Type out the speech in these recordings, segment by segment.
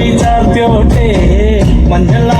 ചാർത്തി ചാർത്തി auto മഞ്ഞള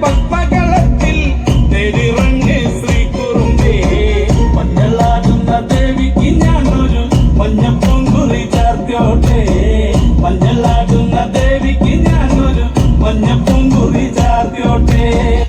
bang